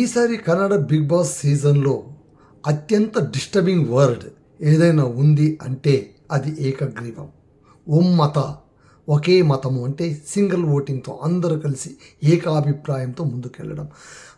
ఈసారి Kannada big boss సీజన్లో అత్యంత డిస్టర్బింగ్ వర్డ్ ఏదైనా ఉంది అంటే అది ఏకగ్రీవం. ఒమ్మత ఒకే మతము అంటే సింగిల్ ఓటింగ్తో అందరూ కలిసి ఏకాభిప్రాయంతో ముందుకెళ్ళడం.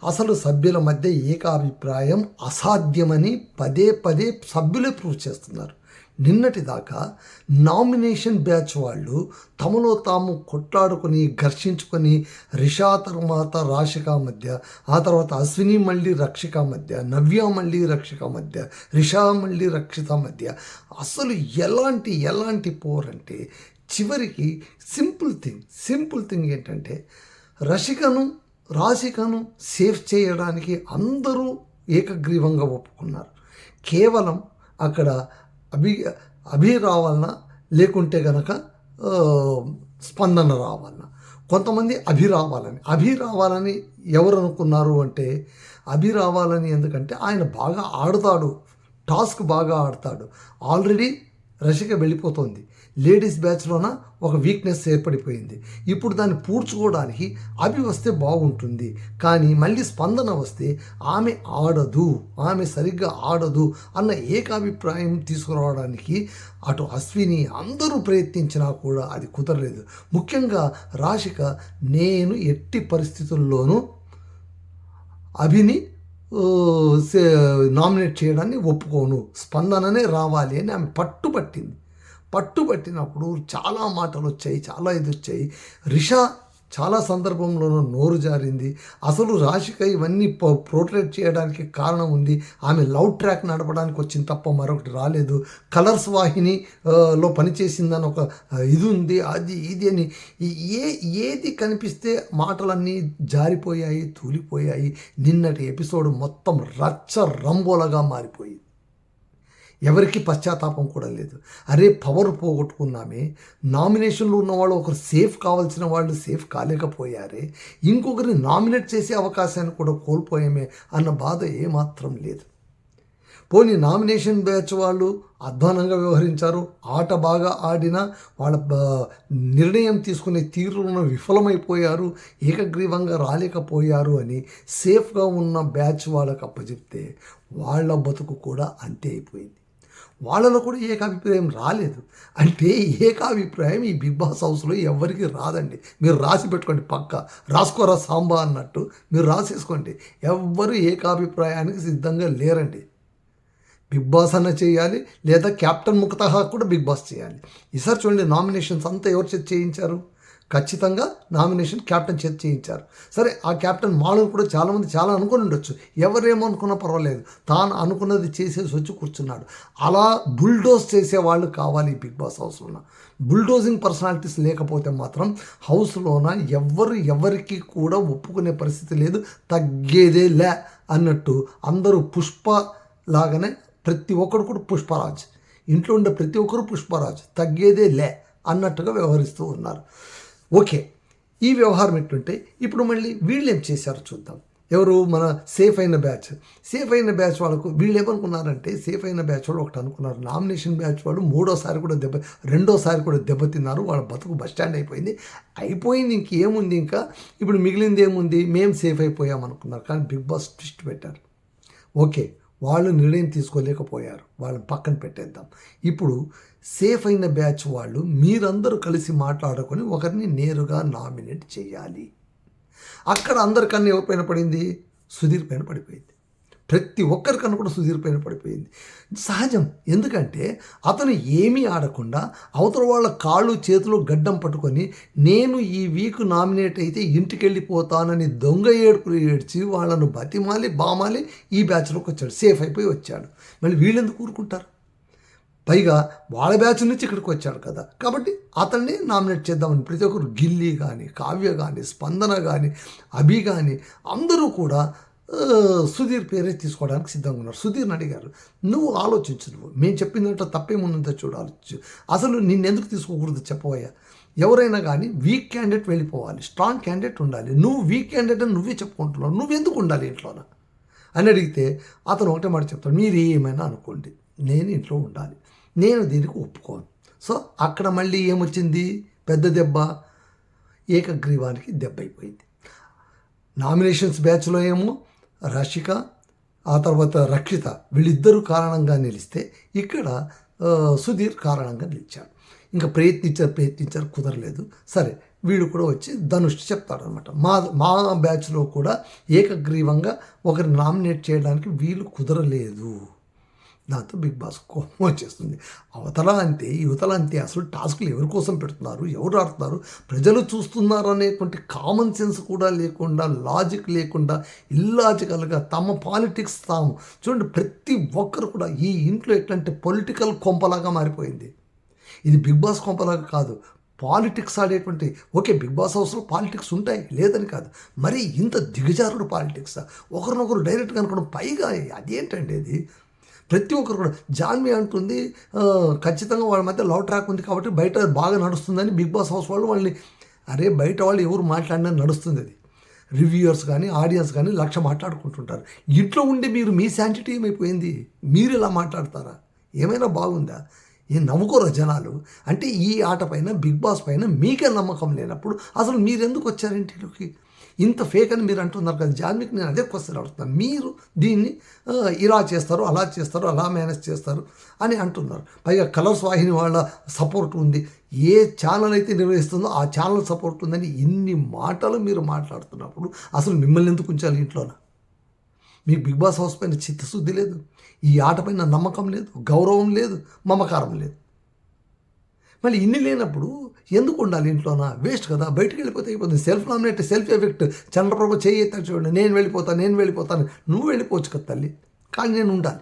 అసలు సభ్యుల మధ్య ఏకాభిప్రాయం అసాధ్యమని పదే పదే సభ్యులే ప్రూవ్ చేస్తున్నారు. నిన్నటి దాకా నామినేషన్ బ్యాచ్ వాళ్ళు తమలో తాము కొట్లాడుకొని ఘర్షించుకొని రిషా తర్వాత రాశిక మధ్య ఆ తర్వాత అశ్విని మళ్ళీ రక్షిక మధ్య నవ్య మళ్ళీ రక్షిక మధ్య రిషా మళ్ళీ రక్షిత మధ్య అసలు ఎలాంటి ఎలాంటి పోర్ అంటే చివరికి సింపుల్ థింగ్ సింపుల్ థింగ్ ఏంటంటే రషికను రాశికను సేఫ్ చేయడానికి అందరూ ఏకగ్రీవంగా ఒప్పుకున్నారు. కేవలం అక్కడ అభి అభి రావాలన్నా లేకుంటే గనక స్పందన రావాలన్నా కొంతమంది అభి రావాలని అభి రావాలని ఎవరు అనుకున్నారు అంటే అభి రావాలని ఎందుకంటే ఆయన బాగా ఆడతాడు. టాస్క్ బాగా ఆడతాడు. ఆల్రెడీ రషిక వెళ్ళిపోతుంది. లేడీస్ బ్యాచ్లోన ఒక వీక్నెస్ ఏర్పడిపోయింది. ఇప్పుడు దాన్ని పూడ్చుకోవడానికి అవి వస్తే బాగుంటుంది. కానీ మళ్ళీ స్పందన వస్తే ఆమె ఆడదు ఆమె సరిగ్గా ఆడదు అన్న ఏకాభిప్రాయం తీసుకురావడానికి అటు అశ్విని అందరూ ప్రయత్నించినా కూడా అది కుదరలేదు. ముఖ్యంగా రాశిక నేను ఎట్టి పరిస్థితుల్లోనూ అభిని సే- నామినేట్ చేయడాన్ని ఒప్పుకోను. స్పందననే రావాలి అని ఆమె పట్టుబట్టింది. పట్టుబట్టినప్పుడు చాలా మాటలు వచ్చాయి చాలా ఇది వచ్చాయి రిషా చాలా సందర్భంలోనూ నోరు జారింది. అసలు రాశిక ఇవన్నీ ప్రోట్రేట్ చేయడానికి కారణం ఉంది. ఆమె లవ్ ట్రాక్ నడపడానికి వచ్చింది తప్ప మరొకటి రాలేదు. కలర్స్ వాహిని లో పనిచేసిందని ఒక ఇది ఉంది అది ఇది అని ఏ ఏది కనిపిస్తే మాటలన్నీ జారిపోయాయి తూలిపోయాయి. నిన్నటి ఎపిసోడ్ మొత్తం రచ్చ రంబోలగా మారిపోయింది. ఎవరికి పశ్చాత్తాపం కూడా లేదు. అరే పవర్ పోగొట్టుకున్నామే. నామినేషన్లో ఉన్న వాళ్ళు ఒకరు సేఫ్ కావాల్సిన వాళ్ళు సేఫ్ కాలేకపోయారే. ఇంకొకరిని నామినేట్ చేసే అవకాశాన్ని కూడా కోల్పోయామే అన్న బాధ ఏమాత్రం లేదు. పోనీ నామినేషన్ బ్యాచ్ వాళ్ళు అధ్వానంగా వ్యవహరించారు ఆట బాగా ఆడినా వాళ్ళ నిర్ణయం తీసుకునే తీరులో విఫలమైపోయారు ఏకగ్రీవంగా రాలేకపోయారు అని సేఫ్గా ఉన్న బ్యాచ్ వాళ్ళకి అప్పచెప్తే వాళ్ళ బతుకు కూడా అంతే అయిపోయింది. వాళ్ళలో కూడా ఏకాభిప్రాయం రాలేదు. అంటే ఏకాభిప్రాయం ఈ బిగ్ బాస్ హౌస్లో ఎవరికి రాదండి. మీరు రాసి పెట్టుకోండి పక్క. రాసుకోరా సాంబా అన్నట్టు మీరు రాసేసుకోండి. ఎవ్వరు ఏకాభిప్రాయానికి సిద్ధంగా లేరండి. బిగ్ బాస్ అన్న చేయాలి లేదా కెప్టెన్ ముక్తహా కూడా బిగ్ బాస్ చేయాలి. ఈసారి చూడండి నామినేషన్స్ అంతా ఎవరు చేయించారు? ఖచ్చితంగా నామినేషన్ క్యాప్టెన్ చేతి చేయించారు. సరే ఆ క్యాప్టెన్ మాలో కూడా చాలామంది చాలా అనుకుని ఉండొచ్చు. ఎవరేమో అనుకున్నా పర్వాలేదు. తాను అనుకున్నది చేసేసి వచ్చి కూర్చున్నాడు. అలా బుల్డోజ్ చేసే వాళ్ళు కావాలి బిగ్ బాస్ హౌస్లోన. బుల్డోజింగ్ పర్సనాలిటీస్ లేకపోతే మాత్రం హౌస్లోన ఎవ్వరు ఎవరికి కూడా ఒప్పుకునే పరిస్థితి లేదు. తగ్గేదే లే అన్నట్టు అందరూ పుష్ప లాగానే ప్రతి ఒక్కరు కూడా పుష్పరాజ్. ఇంట్లో ఉండే ప్రతి ఒక్కరు పుష్పరాజ్. తగ్గేదే లే అన్నట్టుగా వ్యవహరిస్తూ ఉన్నారు. ఓకే ఈ వ్యవహారం ఎట్లుంటే ఇప్పుడు మళ్ళీ వీళ్ళు ఏం చేశారో చూద్దాం. ఎవరు? మన సేఫ్ అయిన బ్యాచ్. సేఫ్ అయిన బ్యాచ్ వాళ్ళకు వీళ్ళు ఏమనుకున్నారంటే సేఫ్ అయిన బ్యాచ్ వాళ్ళు ఒకటి అనుకున్నారు. నామినేషన్ బ్యాచ్ వాళ్ళు మూడోసారి కూడా దెబ్బ రెండోసారి కూడా దెబ్బతిన్నారు వాళ్ళ బతుకు బస్ స్టాండ్ అయిపోయింది. అయిపోయింది ఇంకేముంది ఇంకా? ఇప్పుడు మిగిలింది ఏముంది? మేము సేఫ్ అయిపోయాం అనుకున్నారు కానీ బిగ్ బాస్ ట్విస్ట్ పెట్టారు. ఓకే వాళ్ళు నిర్ణయం తీసుకోలేకపోయారు. వాళ్ళని పక్కన పెట్టేద్దాం. ఇప్పుడు సేఫ్ అయిన బ్యాచ్ వాళ్ళు మీరందరూ కలిసి మాట్లాడుకొని ఒకరిని నేరుగా నామినేట్ చేయాలి. అక్కడ అందరికన్నా ఎవరి పైన పడింది? సుధీర్ పైన పడిపోయింది. ప్రతి ఒక్కరికన్నా కూడా సుధీర్ పైన పడిపోయింది. సహజం. ఎందుకంటే అతను ఏమీ ఆడకుండా అవతల వాళ్ళ కాళ్ళు చేతులు గడ్డం పట్టుకొని నేను ఈ వీక్ నామినేట్ అయితే ఇంటికి వెళ్ళిపోతానని దొంగ ఏడుపులు ఏడ్చి వాళ్ళను బతిమాలి బామాలి ఈ బ్యాచ్లోకి వచ్చాడు. సేఫ్ అయిపోయి వచ్చాడు. మళ్ళీ వీళ్ళెందుకు ఊరుకుంటారు? పైగా వాళ్ళ బ్యాచ్ నుంచి ఇక్కడికి వచ్చాడు కదా. కాబట్టి అతన్ని నామినేట్ చేద్దామని ప్రతి ఒక్కరు గిల్లీ కానీ కావ్య కానీ స్పందన కానీ అభి కానీ అందరూ కూడా సుధీర్ పేరే తీసుకోవడానికి సిద్ధంగా ఉన్నారు. సుధీర్ని అడిగారు నువ్వు ఆలోచించు నువ్వు. మేము చెప్పిందంటే తప్పేముందంతో చూడు ఆలోచించు. అసలు నిన్నెందుకు తీసుకోకూడదు చెప్పబోయా? ఎవరైనా కానీ వీక్ క్యాండిడేట్ వెళ్ళిపోవాలి స్ట్రాంగ్ క్యాండిడేట్ ఉండాలి. నువ్వు వీక్ క్యాండిడేట్ అని నువ్వే చెప్పుకుంటున్నావు. నువ్వెందుకు ఉండాలి ఇంట్లోన? అని అడిగితే అతను ఒకటే మాట చెప్తాడు మీరు ఏమైనా అనుకోండి నేను ఇంట్లో ఉండాలి. నేను దీనికి ఒప్పుకోను. సో అక్కడ మళ్ళీ ఏమొచ్చింది? పెద్ద దెబ్బ ఏకగ్రీవానికి దెబ్బ అయిపోయింది నామినేషన్స్ బ్యాచ్లో ఏమో రషిక ఆ తర్వాత రక్షిత వీళ్ళిద్దరూ కారణంగా నిలిస్తే ఇక్కడ సుధీర్ కారణంగా నిలిచాడు. ఇంకా ప్రయత్నించారు ప్రయత్నించారు కుదరలేదు. సరే వీడు కూడా వచ్చి ధనుష్ చెప్తాడు అనమాట మా మా బ్యాచ్లో కూడా ఏకగ్రీవంగా ఒకరిని నామినేట్ చేయడానికి వీలు కుదరలేదు. దాంతో బిగ్ బాస్ కోపం వచ్చేస్తుంది. అవతల అంతే యువతల అంతే అసలు టాస్క్లు ఎవరి కోసం పెడుతున్నారు? ఎవరు ఆడుతున్నారు? ప్రజలు చూస్తున్నారు అనేటువంటి కామన్ సెన్స్ కూడా లేకుండా లాజిక్ లేకుండా ఇల్లాజికల్గా తమ పాలిటిక్స్ తాము. చూడండి ప్రతి ఒక్కరు కూడా ఈ ఇంట్లో ఎట్లంటే పొలిటికల్ కొంపలాగా మారిపోయింది. ఇది బిగ్ బాస్ కొంపలాగా కాదు. పాలిటిక్స్ ఆడేటువంటి ఓకే బిగ్ బాస్ హౌస్లో పాలిటిక్స్ ఉంటాయి లేదని కాదు. మరి ఇంత దిగజారుడు పాలిటిక్స్ ఒకరినొకరు డైరెక్ట్గా అనుకోవడం పైగా అదేంటండి ఇది? ప్రతి ఒక్కరు కూడా జాన్వి అంటుంది ఖచ్చితంగా వాళ్ళ మధ్య లవ్ ట్రాక్ ఉంది కాబట్టి బయట బాగా నడుస్తుందని బిగ్ బాస్ హౌస్ వాళ్ళు వాళ్ళని అరే బయట వాళ్ళు ఎవరు మాట్లాడినా నడుస్తుంది అది. రివ్యూయర్స్ కానీ ఆడియన్స్ కానీ లక్ష మాట్లాడుకుంటుంటారు. ఇంట్లో ఉండి మీరు మీ శాంటిటీ ఏమైపోయింది? మీరు ఇలా మాట్లాడతారా? ఏమైనా బాగుందా? ఏం నవ్వుకోరా జనాలు? అంటే ఈ ఆట పైన బిగ్ బాస్ పైన మీకే నమ్మకం లేనప్పుడు అసలు మీరెందుకు వచ్చారు ఇంటిలోకి? ఇంత ఫేక్ అని మీరు అంటున్నారు కదా జాన్విక్ నేను అదే క్వశ్చన్ అడుగుతున్నాను. మీరు దీన్ని ఇలా చేస్తారు అలా చేస్తారు అలా మేనేజ్ చేస్తారు అని అంటున్నారు. పైగా కలర్స్ వాహిని వాళ్ళ సపోర్ట్ ఉంది. ఏ ఛానల్ అయితే నిర్వహిస్తుందో ఆ ఛానల్ సపోర్ట్ ఉందని ఇన్ని మాటలు మీరు మాట్లాడుతున్నప్పుడు అసలు మిమ్మల్ని ఎందుకు ఉంచాలి ఇంట్లోన? మీకు బిగ్ బాస్ హౌస్ పైన చిత్తశుద్ధి లేదు. ఈ ఆట పైన నమ్మకం లేదు గౌరవం లేదు మమకారం లేదు. మళ్ళీ ఇన్ని లేనప్పుడు ఎందుకు ఉండాలి ఇంట్లోనా? వేస్ట్ కదా. బయటికి వెళ్ళిపోతే అయిపోతుంది. Self nominate self effect Chandraprabha చేయి చూడండి. నేను వెళ్ళిపోతాను నేను వెళ్ళిపోతాను. నువ్వు వెళ్ళిపోవచ్చు కదా తల్లి. కానీ నేను ఉండాలి.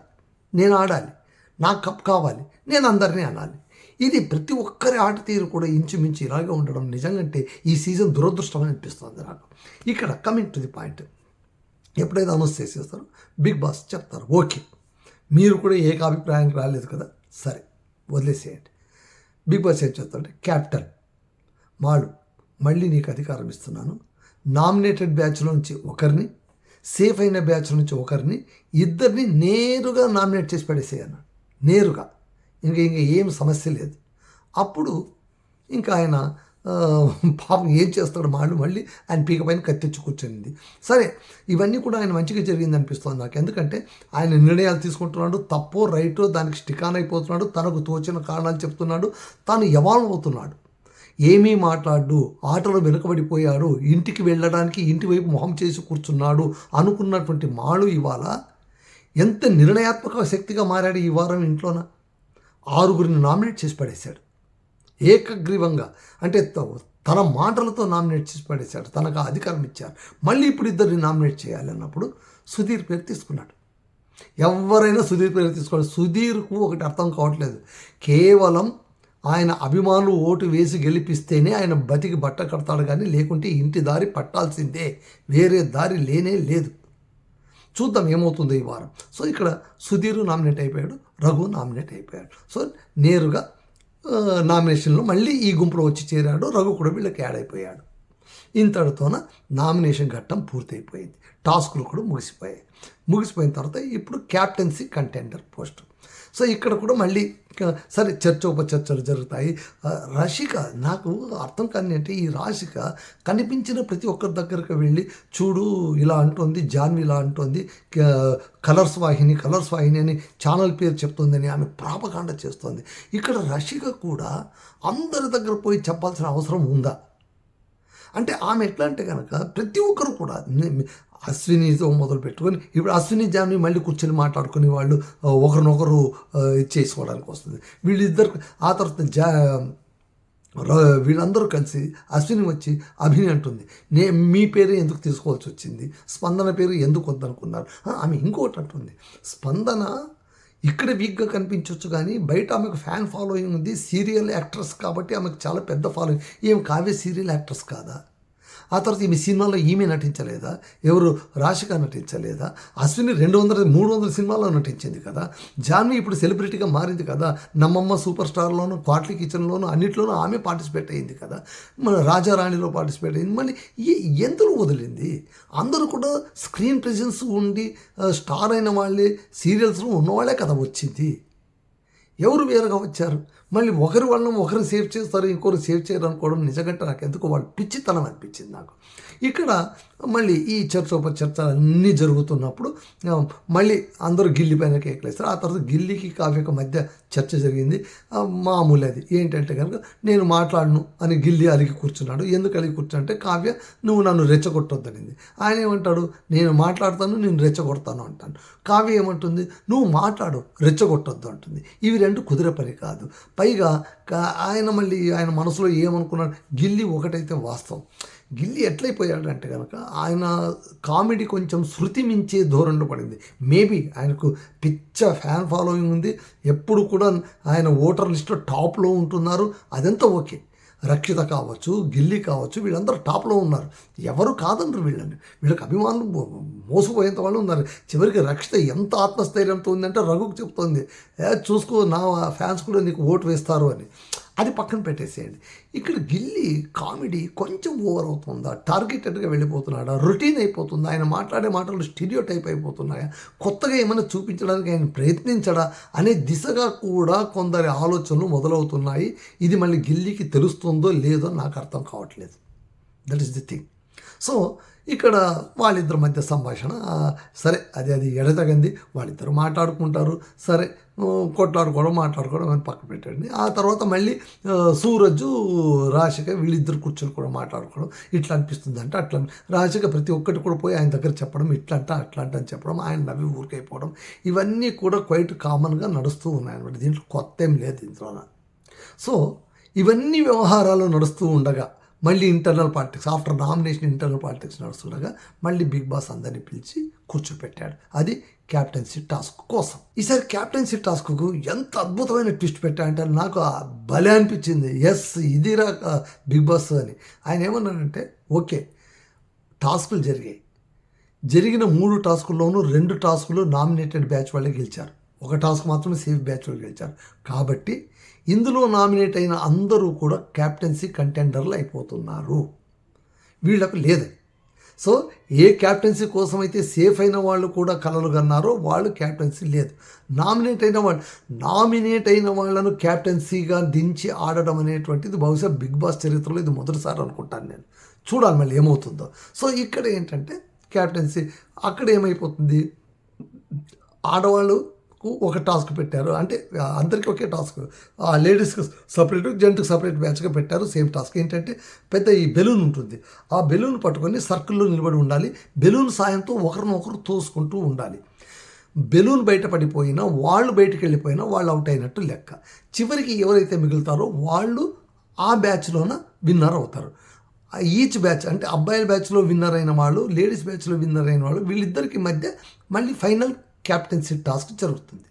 నేను ఆడాలి. నాకు కప్ కావాలి. నేను అందరినీ అనాలి. ఇది ప్రతి ఒక్కరి ఆట తీరు కూడా ఇంచుమించు ఇలాగే ఉండడం నిజంగంటే ఈ సీజన్ దురదృష్టం అనిపిస్తుంది నాకు. ఇక్కడ కమింగ్ టు ది పాయింట్. ఎప్పుడైతే అనౌన్స్ చేసేస్తారో బిగ్ బాస్ చెప్తారు ఓకే. మీరు కూడా ఏకాభిప్రాయానికి రాలేదు కదా? సరే. వదిలేసేయండి. బిగ్ బాస్ ఏం చేస్తాడంటే క్యాప్టెన్ మాడు మళ్ళీ నీకు అధికారం ఇస్తున్నాను. నామినేటెడ్ బ్యాచ్లో నుంచి ఒకరిని సేఫ్ అయిన బ్యాచ్ నుంచి ఒకరిని ఇద్దరిని నేరుగా నామినేట్ చేసి పడేసేయన్న. నేరుగా. ఇంకా ఇంకా ఏం సమస్య లేదు. అప్పుడు ఇంకా ఆయన పాపం ఏం చేస్తాడు మాళ్ళు మళ్ళీ ఆయన పీక పైన కత్తిచ్చి కూర్చునింది సరే ఇవన్నీ కూడా ఆయన మంచిగా జరిగింది అనిపిస్తుంది నాకు. ఎందుకంటే ఆయన నిర్ణయాలు తీసుకుంటున్నాడు తప్పో రైటో దానికి స్టికాన్ అయిపోతున్నాడు తనకు తోచిన కారణాలు చెప్తున్నాడు తాను ఎవాల్వ్ అవుతున్నాడు. ఏమీ మాట్లాడు ఆటలో వెనుకబడిపోయాడు ఇంటికి వెళ్ళడానికి ఇంటి వైపు మొహం చేసి కూర్చున్నాడు అనుకున్నటువంటి మాడు ఇవాళ ఎంత నిర్ణయాత్మక శక్తిగా మారాడు ఈ వారం ఇంట్లోన? ఆరుగురిని నామినేట్ చేసి పడేశాడు. ఏకగ్రీవంగా. అంటే త- తన మాటలతో నామినేట్ చేసి పడేశాడు. తనకు ఆ అధికారం ఇచ్చారు. మళ్ళీ ఇప్పుడు ఇద్దరిని నామినేట్ చేయాలి అన్నప్పుడు సుధీర్ పేరు తీసుకున్నాడు. ఎవరైనా సుధీర్ పేరు తీసుకోవాలి. సుధీర్కు ఒకటి అర్థం కావట్లేదు. కేవలం ఆయన అభిమానులు ఓటు వేసి గెలిపిస్తేనే ఆయన బతికి బట్ట కడతాడు కానీ లేకుంటే ఇంటి దారి పట్టాల్సిందే. వేరే దారి లేనే లేదు. చూద్దాం ఏమవుతుందో ఈ వారం. సో ఇక్కడ సుధీర్ నామినేట్ అయిపోయాడు. రఘు నామినేట్ అయిపోయాడు. సో నేరుగా నామినేషన్లో మళ్ళీ ఈ గుంపులో వచ్చి చేరాడు. రఘు కూడా వీళ్ళకి యాడ్ అయిపోయాడు. ఇంతటితోన నామినేషన్ ఘట్టం పూర్తయిపోయింది. టాస్కులు కూడా ముగిసిపోయాయి. ముగిసిపోయిన తర్వాత ఇప్పుడు క్యాప్టెన్సీ కంటెండర్ పోస్ట్ సో ఇక్కడ కూడా మళ్ళీ సరే చర్చ ఉపచర్చలు జరుగుతాయి. ఆ, రషిక నాకు అర్థం కాని అంటే ఈ రాశిక కనిపించిన ప్రతి ఒక్కరి దగ్గరకు వెళ్ళి చూడు ఇలా అంటోంది జాన్వి ఇలా అంటోంది కలర్స్ వాహిని కలర్స్ వాహిని అని ఛానల్ పేరు చెప్తుందని ఆమె ప్రాపకాండ చేస్తోంది. ఇక్కడ రషిక కూడా అందరి దగ్గర పోయి చెప్పాల్సిన అవసరం ఉందా? అంటే ఆమె ఎట్లా అంటే కనుక ప్రతి ఒక్కరు కూడా అశ్వినితో మొదలు పెట్టుకొని ఇప్పుడు అశ్విని జామ్ని మళ్ళీ కూర్చొని మాట్లాడుకునే వాళ్ళు ఒకరినొకరు ఇది చేసుకోవడానికి వస్తుంది. వీళ్ళిద్దరు ఆ తర్వాత జా వీళ్ళందరూ కలిసి అశ్విని వచ్చి అభిని అంటుంది. నే మీ పేరు ఎందుకు తీసుకోవాల్సి వచ్చింది? స్పందన పేరు ఎందుకు వద్దనుకున్నారు? ఆమె ఇంకోటి అంటుంది. స్పందన ఇక్కడ వీక్గా కనిపించవచ్చు కానీ బయట ఆమెకు ఫ్యాన్ ఫాలోయింగ్ ఉంది. సీరియల్ యాక్ట్రెస్ కాబట్టి ఆమెకు చాలా పెద్ద ఫాలోయింగ్ ఏమి కావ్య సీరియల్ యాక్ట్రెస్ కాదా? ఆ తర్వాత ఈమె సినిమాలో ఈమె నటించలేదా? ఎవరు? రాశిక నటించలేదా? అశ్విని రెండు వందల మూడు వందల సినిమాల్లో నటించింది కదా. జాన్వి ఇప్పుడు సెలబ్రిటీగా మారింది కదా. నమ్మమ్మ సూపర్ స్టార్లోను క్వార్ట్లీ కిచెన్లోను అన్నిట్లోనూ ఆమె పార్టిసిపేట్ అయింది కదా. మన రాజారాణిలో పార్టిసిపేట్ అయింది. మళ్ళీ ఎందులో వదిలింది? అందరూ కూడా స్క్రీన్ ప్రెజెన్స్ ఉండి స్టార్ అయిన వాళ్ళే సీరియల్స్లో ఉన్నవాళ్ళే కదా వచ్చింది. ఎవరు వేరుగా వచ్చారు? మళ్ళీ ఒకరి వల్ల ఒకరు సేవ్ చేస్తారు ఇంకొకరు సేవ్ చేయరు అనుకోవడం నిజంగా నాకు ఎందుకు వాళ్ళు పిచ్చితనం అనిపించింది నాకు. ఇక్కడ మళ్ళీ ఈ చర్చ ఉప చర్చ అన్నీ జరుగుతున్నప్పుడు మళ్ళీ అందరూ గిల్లి పైన కేకలేస్తారు ఆ తర్వాత గిల్లికి కావ్యక మధ్య చర్చ జరిగింది. మామూలు అది. ఏంటంటే కనుక నేను మాట్లాడను అని గిల్లి అలిగి కూర్చున్నాడు. ఎందుకు అలిగి కూర్చుంటే కావ్య నువ్వు నన్ను రెచ్చగొట్టొద్దనింది. ఆయన ఏమంటాడు? నేను మాట్లాడతాను నేను రెచ్చగొడతాను అంటాను కావ్య ఏమంటుంది? నువ్వు మాట్లాడు రెచ్చగొట్టొద్దు అంటుంది. ఇవి రెండు కుదిరే పని కాదు. పైగా ఆయన మళ్ళీ ఆయన మనసులో ఏమనుకున్నాడు? గిల్లి ఒకటైతే వాస్తవం. గిల్లి ఎట్లయిపోయాడంటే కనుక ఆయన కామెడీ కొంచెం శృతి మించే ధోరణిలో పడింది. మేబీ ఆయనకు పిచ్చ ఫ్యాన్ ఫాలోయింగ్ ఉంది. ఎప్పుడు కూడా ఆయన ఓటర్ లిస్ట్లో టాప్లో ఉంటున్నారు. అదంతా ఓకే. రక్షిత కావచ్చు గిల్లి కావచ్చు వీళ్ళందరూ టాప్లో ఉన్నారు. ఎవరు కాదనరు వీళ్ళని. వీళ్ళకి అభిమానులు మోసపోయేంత వాళ్ళు ఉన్నారు. చివరికి రక్షిత ఎంత ఆత్మస్థైర్యంతో ఉందంటే రఘుకు చెప్తోంది ఏ చూసుకో నా ఫ్యాన్స్ కూడా నీకు ఓటు వేస్తారు అని. అది పక్కన పెట్టేసేయండి. ఇక్కడ గిల్లి కామెడీ కొంచెం ఓవర్ అవుతుందా? టార్గెటెడ్గా వెళ్ళిపోతున్నాడా? రొటీన్ అయిపోతుందా? ఆయన మాట్లాడే మాటలు స్టీరియో టైప్ అయిపోతున్నాయా? కొత్తగా ఏమైనా చూపించడానికి ఆయన ప్రయత్నించడా? అనే దిశగా కూడా కొందరి ఆలోచనలు మొదలవుతున్నాయి. ఇది మళ్ళీ గిల్లికి తెలుస్తుందో లేదో నాకు అర్థం కావట్లేదు. That is the thing so ఇక్కడ వాళ్ళిద్దరి మధ్య సంభాషణ సరే అది అది ఎడతగంది వాళ్ళిద్దరు మాట్లాడుకుంటారు సరే కొట్లాడుకోవడం మాట్లాడుకోవడం అని పక్కన పెట్టండి. ఆ తర్వాత మళ్ళీ సూరజ్ రాశిక వీళ్ళిద్దరు కూర్చొని కూడా మాట్లాడుకోవడం ఇట్లా అనిపిస్తుంది అంటే అట్లా రాశిక ప్రతి ఒక్కటి కూడా పోయి ఆయన దగ్గర చెప్పడం ఇట్లా అంట అట్లా అని చెప్పడం ఆయన నవ్వి ఊరికైపోవడం ఇవన్నీ కూడా క్వైట్ కామన్గా నడుస్తూ ఉన్నాయన్నమాట. దీంట్లో కొత్త ఏం లేదు దీంట్లోన సో ఇవన్నీ వ్యవహారాలు నడుస్తూ ఉండగా మళ్ళీ internal politics after nomination internal politics నడుస్తుండగా మళ్ళీ బిగ్ బాస్ అందరినీ పిలిచి కూర్చోపెట్టాడు. అది క్యాప్టెన్సీ టాస్క్ కోసం. ఈసారి క్యాప్టెన్సీ టాస్క్కు ఎంత అద్భుతమైన ట్విస్ట్ పెట్టాడంటే నాకు భలే అనిపించింది. ఎస్ ఇదిరా బిగ్ బాస్ అని. ఆయన ఏమన్నాడంటే ఓకే టాస్కులు జరిగాయి. జరిగిన మూడు టాస్కుల్లోనూ రెండు టాస్కులు నామినేటెడ్ బ్యాచ్ వాళ్ళే గెలిచారు. ఒక టాస్క్ మాత్రమే సేఫ్ బ్యాచ్ వాళ్ళు గెలిచారు. కాబట్టి ఇందులో నామినేట్ అయిన అందరూ కూడా క్యాప్టెన్సీ కంటెండర్లు అయిపోతున్నారు. వీళ్ళకు లేదు. సో ఏ క్యాప్టెన్సీ కోసం అయితే సేఫ్ అయిన వాళ్ళు కూడా కలలు కన్నారో వాళ్ళు క్యాప్టెన్సీ లేదు. నామినేట్ అయిన వాళ్ళు నామినేట్ అయిన వాళ్ళను క్యాప్టెన్సీగా దించి ఆడడం అనేటువంటిది బహుశా బిగ్ బాస్ చరిత్రలో ఇది మొదటిసారి అనుకుంటాను నేను. చూడాలి మళ్ళీ ఏమవుతుందో. సో ఇక్కడ ఏంటంటే క్యాప్టెన్సీ అక్కడ ఏమైపోతుంది? ఆడవాళ్ళు ఒక టాస్క్ పెట్టారు. అంటే అందరికీ ఒకే టాస్క్. ఆ లేడీస్కి సపరేట్ జెంట్కి సపరేట్ బ్యాచ్గా పెట్టారు. Same task. ఏంటంటే పెద్ద ఈ బెలూన్ ఉంటుంది. ఆ బెలూన్ పట్టుకొని సర్కిల్లో నిలబడి ఉండాలి. బెలూన్ సాయంతో ఒకరినొకరు తోసుకుంటూ ఉండాలి. బెలూన్ బయట పడిపోయినా వాళ్ళు బయటికి వెళ్ళిపోయినా వాళ్ళు అవుట్ అయినట్టు లెక్క. చివరికి ఎవరైతే మిగులుతారో వాళ్ళు ఆ బ్యాచ్లోన విన్నర్ అవుతారు. ఈచ్ బ్యాచ్ అంటే అబ్బాయిల బ్యాచ్లో విన్నర్ అయిన వాళ్ళు లేడీస్ బ్యాచ్లో విన్నర్ అయిన వాళ్ళు వీళ్ళిద్దరికి మధ్య మళ్ళీ ఫైనల్ క్యాప్టెన్సీ టాస్క్ జరుగుతుంది.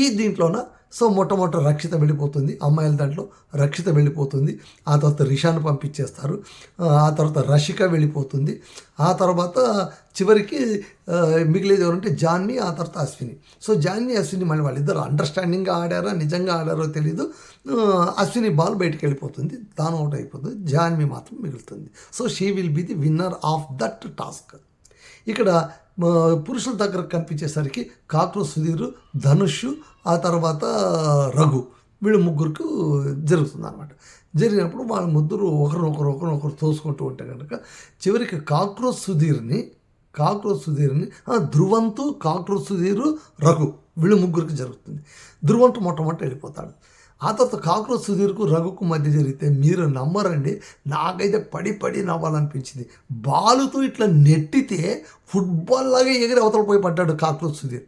ఈ దీంట్లోన సో మొట్టమొదట రక్షిత వెళ్ళిపోతుంది. అమ్మాయిల దాంట్లో రక్షిత వెళ్ళిపోతుంది. ఆ తర్వాత రిషాను పంపించేస్తారు. ఆ తర్వాత రషిక వెళ్ళిపోతుంది. ఆ తర్వాత చివరికి మిగిలేదు మిగిలేది ఎవరంటే జాన్వి ఆ తర్వాత అశ్విని. సో జాన్వి అశ్విని మళ్ళీ వాళ్ళిద్దరు అండర్స్టాండింగ్గా ఆడారా నిజంగా ఆడారో తెలీదు. అశ్విని బాల్ బయటికి వెళ్ళిపోతుంది. తాను అవుట్ అయిపోతుంది. జాన్వి మాత్రం మిగులుతుంది. So she will be the winner of that task ఇక్కడ పురుషుల దగ్గర కనిపించేసరికి కాక్రోచ్ సుధీర్ ధనుష్ ఆ తర్వాత రఘు వీళ్ళు ముగ్గురికి జరుగుతుంది అనమాట జరిగినప్పుడు వాళ్ళ ముగ్గురు ఒకరినొకరు ఒకరినొకరు తోసుకుంటూ ఉంటే కనుక చివరికి కాక్రోచ్ సుధీర్ని కాక్రోచ్ సుధీర్ని ఆ, ధ్రువంతు కాక్రోచ్ సుధీరు రఘు వీళ్ళు ముగ్గురికి జరుగుతుంది. ధ్రువంతు మొట్టమొదటి వెళ్ళిపోతాడు. ఆ తర్వాత కాక్రోచ్ సుధీర్కు రఘుకు మధ్య జరిగితే మీరు నమ్మరండి. నాకైతే పడి పడి నవ్వాలనిపించింది. బాలుతో ఇట్లా నెట్టితే ఫుట్బాల్ లాగా ఎగిరి అవతల పోయి పడ్డాడు కాక్రోచ్ సుధీర్.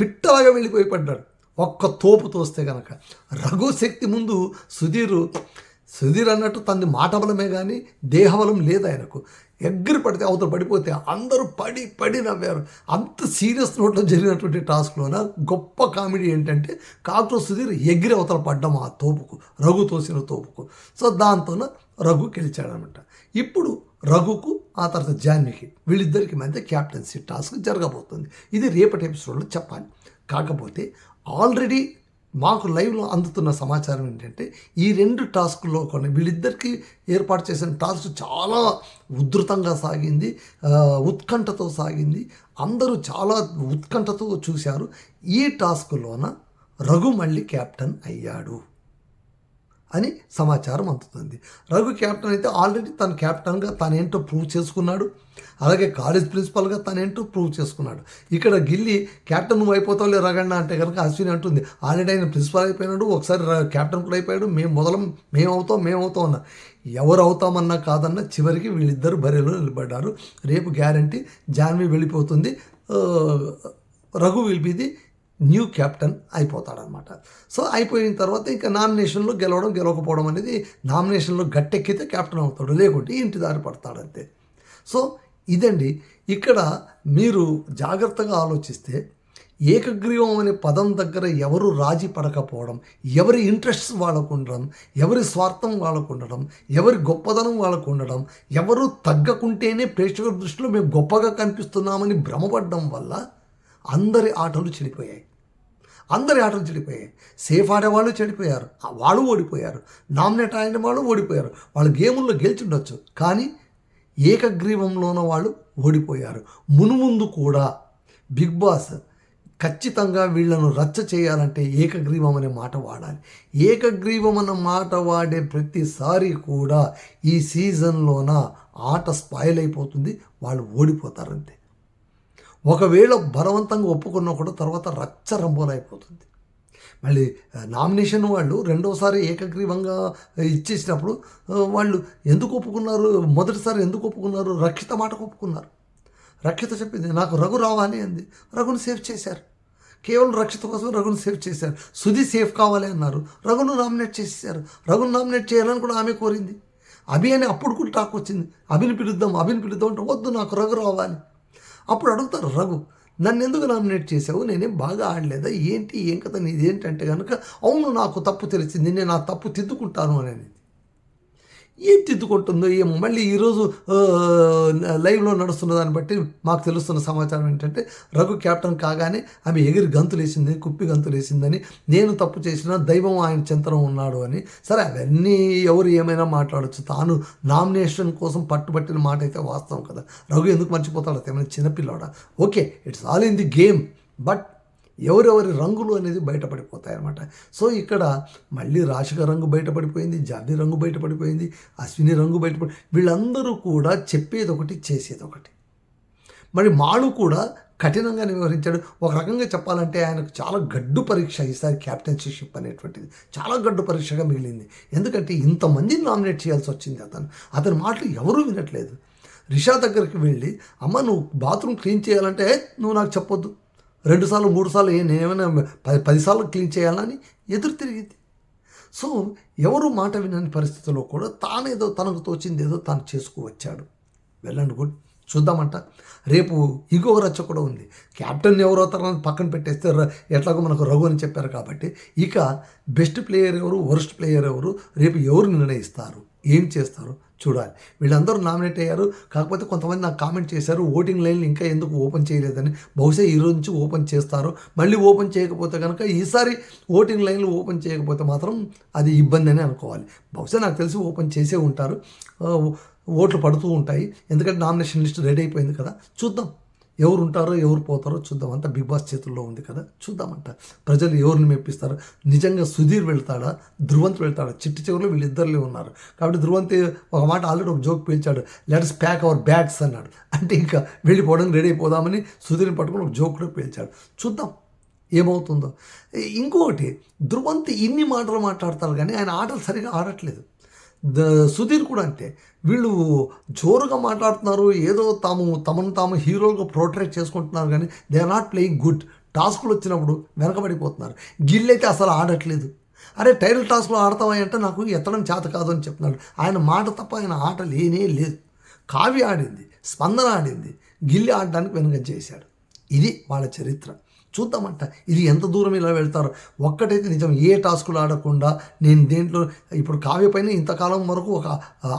పిట్టలాగా వెళ్ళిపోయి పడ్డాడు. ఒక్క తోపు తోస్తే కనుక రఘు శక్తి ముందు సుధీరు సుధీర్ అన్నట్టు తనది మాట బలమే కానీ దేహబలం లేదు ఆయనకు. ఎగ్గరి పడితే అవతల పడిపోతే అందరూ పడి పడి నవ్వారు. అంత సీరియస్ నోట్లో జరిగినటువంటి టాస్క్లోన గొప్ప కామెడీ ఏంటంటే కాక్రోచ్ సుధీర్ ఎగిరి అవతల పడ్డం ఆ తోపుకు రఘు తోసిన తోపుకు. సో దాంతోన రఘు గెలిచాడనమాట. ఇప్పుడు రఘుకు ఆ తర్వాత జాన్వికి వీళ్ళిద్దరికి మధ్య క్యాప్టెన్సీ టాస్క్ జరగబోతుంది. ఇది రేపటి ఎపిసోడ్లో చెప్పాలి. కాకపోతే ఆల్రెడీ మాకు లైవ్లో అందుతున్న సమాచారం ఏంటంటే ఈ రెండు టాస్క్లో కొన్ని వీళ్ళిద్దరికి ఏర్పాటు చేసిన టాస్క్ చాలా ఉధృతంగా సాగింది ఉత్కంఠతో సాగింది. అందరూ చాలా ఉత్కంఠతో చూశారు. ఈ టాస్క్లోన రఘు మళ్ళీ కెప్టెన్ అయ్యాడు. అని సమాచారం అందుతుంది. రఘు కెప్టెన్ అయితే ఆల్రెడీ తన కెప్టెన్గా తనేంటో ప్రూవ్ చేసుకున్నాడు. అలాగే కాలేజ్ ప్రిన్సిపల్గా తనేంటో ప్రూవ్ చేసుకున్నాడు. ఇక్కడ గిల్లి కెప్టెన్ నువ్వు అయిపోతావులే రగన్న అంటే కనుక అశ్విని అంటుంది. ఆల్రెడీ ఆయన ప్రిన్సిపల్ అయిపోయినాడు. ఒకసారి ర- కెప్టెన్ కూడా అయిపోయాడు. మేము మొదలం మేము అవుతాం మేము అవుతాం అన్న. ఎవరు అవుతామన్నా కాదన్నా చివరికి వీళ్ళిద్దరు బరిలో నిలబడ్డారు. రేపు గ్యారంటీ జాన్వి వెళ్ళిపోతుంది. Raghu will be the new captain అయిపోతాడనమాట. So అయిపోయిన తర్వాత ఇంకా నామినేషన్లో గెలవడం గెలవకపోవడం అనేది నామినేషన్లో గట్టెక్కితే కెప్టెన్ అవుతాడు. లేకుంటే ఇంటి దారి పడతాడంతే. సో ఇదండి. ఇక్కడ మీరు జాగ్రత్తగా ఆలోచిస్తే ఏకగ్రీవం అనే పదం దగ్గర ఎవరు రాజీ పడకపోవడం ఎవరి ఇంట్రెస్ట్స్ వాళ్ళకు ఉండడం ఎవరి స్వార్థం వాళ్ళకు ఉండడం ఎవరి గొప్పదనం వాళ్ళకు ఉండడం ఎవరు తగ్గకుంటేనే ప్రేక్షకుల దృష్టిలో మేము గొప్పగా కనిపిస్తున్నామని భ్రమపడడం వల్ల అందరి ఆటలు చెడిపోయాయి. అందరి ఆటలు చెడిపోయాయి. సేఫ్ ఆడేవాళ్ళు చెడిపోయారు. వాళ్ళు ఓడిపోయారు. నామినేట్ అయిన వాళ్ళు ఓడిపోయారు. వాళ్ళు గేముల్లో గెలిచుండొచ్చు. కానీ ఏకగ్రీవంలోన వాళ్ళు ఓడిపోయారు. మునుముందు కూడా బిగ్ బాస్ ఖచ్చితంగా వీళ్ళను రచ్చ చేయాలంటే ఏకగ్రీవం అనే మాట వాడాలి. ఏకగ్రీవం అన్న మాట వాడే ప్రతిసారి కూడా ఈ సీజన్లోన ఆట స్పాయిల్ అయిపోతుంది. వాళ్ళు ఓడిపోతారంతే. ఒకవేళ బలవంతంగా ఒప్పుకున్నా కూడా తర్వాత రచ్చ రంబోలైపోతుంది మళ్ళీ నామినేషన్ వాళ్ళు రెండోసారి ఏకగ్రీవంగా ఇచ్చేసినప్పుడు వాళ్ళు ఎందుకు ఒప్పుకున్నారు? మొదటిసారి ఎందుకు ఒప్పుకున్నారు? రక్షిత మాట ఒప్పుకున్నారు. రక్షిత చెప్పింది నాకు రఘు రావాలి అంది. రఘుని సేవ్ చేశారు. కేవలం రక్షిత కోసం రఘుని సేవ్ చేశారు. సుధి సేఫ్ కావాలి అన్నారు. రఘును నామినేట్ చేసేసారు రఘును నామినేట్ చేయాలని కూడా ఆమె కోరింది. అభి అని అప్పుడు కూడా టాక్ వచ్చింది. అభిని పిలుద్దాం అభిని పిలుద్దాం అంటే వద్దు నాకు రఘు రావాలి అప్పుడు అడుగుతారు రఘు నన్ను ఎందుకు నామినేట్ చేసావు నేనేం బాగా ఆడలేదా? ఏంటి? ఏం కథ? నీదేంటంటే కనుక అవును నాకు తప్పు తెలిసింది నేను నా తప్పు తిద్దుకుంటాను అనేది. ఏం తిద్దుకుంటుందో ఏమో. మళ్ళీ ఈరోజు లైవ్లో నడుస్తున్న దాన్ని బట్టి మాకు తెలుస్తున్న సమాచారం ఏంటంటే రఘు కెప్టెన్ కాగానే ఆమె ఎగిరి గంతులేసింది కుప్పి గంతులేసిందని నేను తప్పు చేసిన దైవం ఆయన చింతనం ఉన్నాడు అని. సరే అవన్నీ ఎవరు ఏమైనా మాట్లాడచ్చు. తాను నామినేషన్ కోసం పట్టుబట్టిన మాట అయితే వాస్తవం కదా. రఘు ఎందుకు మర్చిపోతాడు ఏమైనా చిన్నపిల్లాడా. Okay it's all in the game. But ఎవరెవరి రంగులు అనేది బయటపడిపోతాయి సో ఇక్కడ మళ్ళీ రాశిక రంగు బయటపడిపోయింది జాతి రంగు బయటపడిపోయింది అశ్విని రంగు బయటపడి వీళ్ళందరూ కూడా చెప్పేది ఒకటి చేసేది ఒకటి మరి మాడు కూడా కఠినంగానే వివరించాడు ఒక రకంగా చెప్పాలంటే ఆయనకు చాలా గడ్డు పరీక్ష ఈసారి క్యాప్టెన్షిప్ అనేటువంటిది. చాలా గడ్డు పరీక్షగా మిగిలింది. ఎందుకంటే ఇంతమందిని నామినేట్ చేయాల్సి వచ్చింది అతను. అతని మాటలు ఎవరూ వినట్లేదు. రిషా దగ్గరికి వెళ్ళి అమ్మ నువ్వు బాత్రూమ్ క్లీన్ చేయాలంటే నువ్వు నాకు చెప్పొద్దు. రెండుసార్లు మూడు సార్లు నేనేమైనా పది పదిసార్లు క్లీన్ చేయాలని ఎదురు తిరిగింది. సో ఎవరు మాట వినని పరిస్థితుల్లో కూడా తానేదో తనకు తోచింది ఏదో తాను చేసుకువచ్చాడు. వెళ్ళండి గుడ్. చూద్దామంట. రేపు ఇంకొక రచ్చ కూడా ఉంది. క్యాప్టెన్ ఎవరో తర్వాత పక్కన పెట్టేస్తే ఎట్లాగో మనకు రఘు అని చెప్పారు కాబట్టి ఇక బెస్ట్ ప్లేయర్ ఎవరు వర్స్ట్ ప్లేయర్ ఎవరు రేపు ఎవరు నిర్ణయిస్తారు ఏం చేస్తారు చూడాలి. వీళ్ళందరూ నామినేట్ అయ్యారు. కాకపోతే కొంతమంది నాకు కామెంట్ చేశారు ఓటింగ్ లైన్లు ఇంకా ఎందుకు ఓపెన్ చేయలేదని. బహుశా ఈ రోజు నుంచి ఓపెన్ చేస్తారు. మళ్ళీ ఓపెన్ చేయకపోతే కనుక ఈసారి ఓటింగ్ లైన్లు ఓపెన్ చేయకపోతే మాత్రం అది ఇబ్బంది అని అనుకోవాలి. బహుశా నాకు తెలిసి ఓపెన్ చేసే ఉంటారు. ఓట్లు పడుతూ ఉంటాయి. ఎందుకంటే నామినేషన్ లిస్ట్ రెడీ అయిపోయింది కదా. చూద్దాం. ఎవరు ఉంటారో ఎవరు పోతారో చూద్దాం. అంతా బిగ్ బాస్ చేతుల్లో ఉంది కదా. చూద్దామంట. ప్రజలు ఎవరిని మెప్పిస్తారు? నిజంగా సుధీర్ వెళ్తాడా? ధ్రువంత్ వెళ్తాడా? చిట్టి చివరిలో వీళ్ళిద్దరులే ఉన్నారు. కాబట్టి ధ్రువంత్ ఒక మాట ఆల్రెడీ ఒక జోక్ పిలిచాడు. లెట్స్ ప్యాక్ అవర్ బ్యాగ్స్ అన్నాడు. అంటే ఇంకా వెళ్ళిపోవడానికి రెడీ అయిపోదామని సుధీర్ని పట్టుకుని ఒక జోక్ కూడా పిలిచాడు. చూద్దాం. ఏమవుతుందో. ఇంకొకటి ధ్రువంత్ ఇన్ని మాటలు మాట్లాడతారు కానీ ఆయన ఆటలు సరిగా ఆడట్లేదు. సుధీర్ కూడా అంతే. వీళ్ళు జోరుగా మాట్లాడుతున్నారు ఏదో తాము తమను తాము హీరోలుగా ప్రోట్రేట్ చేసుకుంటున్నారు కానీ they are not playing good tasks వచ్చినప్పుడు వెనకబడిపోతున్నారు. గిల్ అయితే అసలు ఆడట్లేదు. అరే టైటిల్ టాస్క్లో ఆడతామని అంటే నాకు ఎత్తడం చేత కాదు అని చెప్తున్నాడు. ఆయన మాట తప్ప ఆయన ఆట లేనే లేదు. కావ్య ఆడింది స్పందన ఆడింది గిల్లి ఆడడానికి వెనుక చేశాడు. ఇది వాళ్ళ చరిత్ర. చూద్దామంట. ఇది ఎంత దూరం ఇలా వెళ్తారో? ఒక్కటైతే నిజం ఏ టాస్కులు ఆడకుండా నేను దేంట్లో ఇప్పుడు కావ్య పైన ఇంతకాలం వరకు ఒక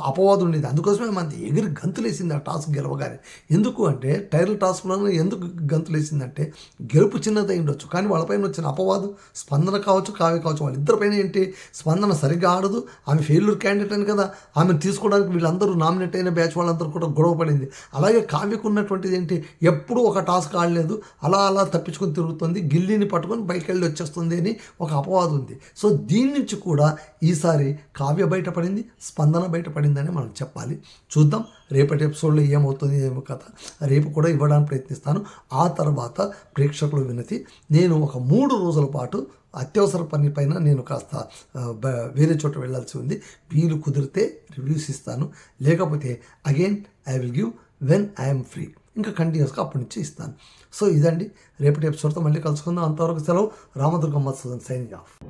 అపవాదం ఉండేది. అందుకోసమే మనది ఎగిరి గంతులేసింది ఆ టాస్క్ గెలవగానే. ఎందుకు అంటే టైటిల్ టాస్క్లను ఎందుకు గంతులేసిందంటే గెలుపు చిన్నదై ఉండొచ్చు. కానీ వాళ్ళపైన వచ్చిన అపవాదం స్పందన కావచ్చు కావ్య కావచ్చు వాళ్ళిద్దరిపైన ఏంటి? స్పందన సరిగ్గా ఆడదు. ఆమె ఫెయిల్యూర్ క్యాండిడేట్ అని కదా ఆమెను తీసుకోవడానికి వీళ్ళందరూ నామినేట్ అయిన బ్యాచ్ వాళ్ళందరూ కూడా గొడవ పడింది అలాగే కావ్యకు ఉన్నటువంటిది ఏంటి? ఎప్పుడూ ఒక టాస్క్ ఆడలేదు. అలా అలా తప్పించుకుని తిరుగుతుంది గిల్లీని పట్టుకొని బయటకు వెళ్ళి వచ్చేస్తుంది అని ఒక అపవాదం ఉంది. సో దీని నుంచి కూడా ఈసారి కావ్య బయటపడింది స్పందన బయటపడిందని మనం చెప్పాలి. చూద్దాం రేపటి ఎపిసోడ్లో ఏమవుతుంది ఏమో కథ. రేపు కూడా ఇవ్వడానికి ప్రయత్నిస్తాను. ఆ తర్వాత ప్రేక్షకుల వినతి. నేను ఒక మూడు రోజుల పాటు అత్యవసర పని పైన నేను కాస్త బ- వేరే చోట వెళ్ళాల్సి ఉంది. వీలు కుదిరితే రివ్యూస్ ఇస్తాను. లేకపోతే again I will give when I'm free. ఇంకా కంటిన్యూస్గా అప్పటి నుంచి ఇస్తాను. సో ఇదండి. రేపటి ఎపిసోడ్తో మళ్ళీ కలుసుకుందాం. అంతవరకు సెలవు. రామదుర్గమ్మ సైనింగ్ ఆఫ్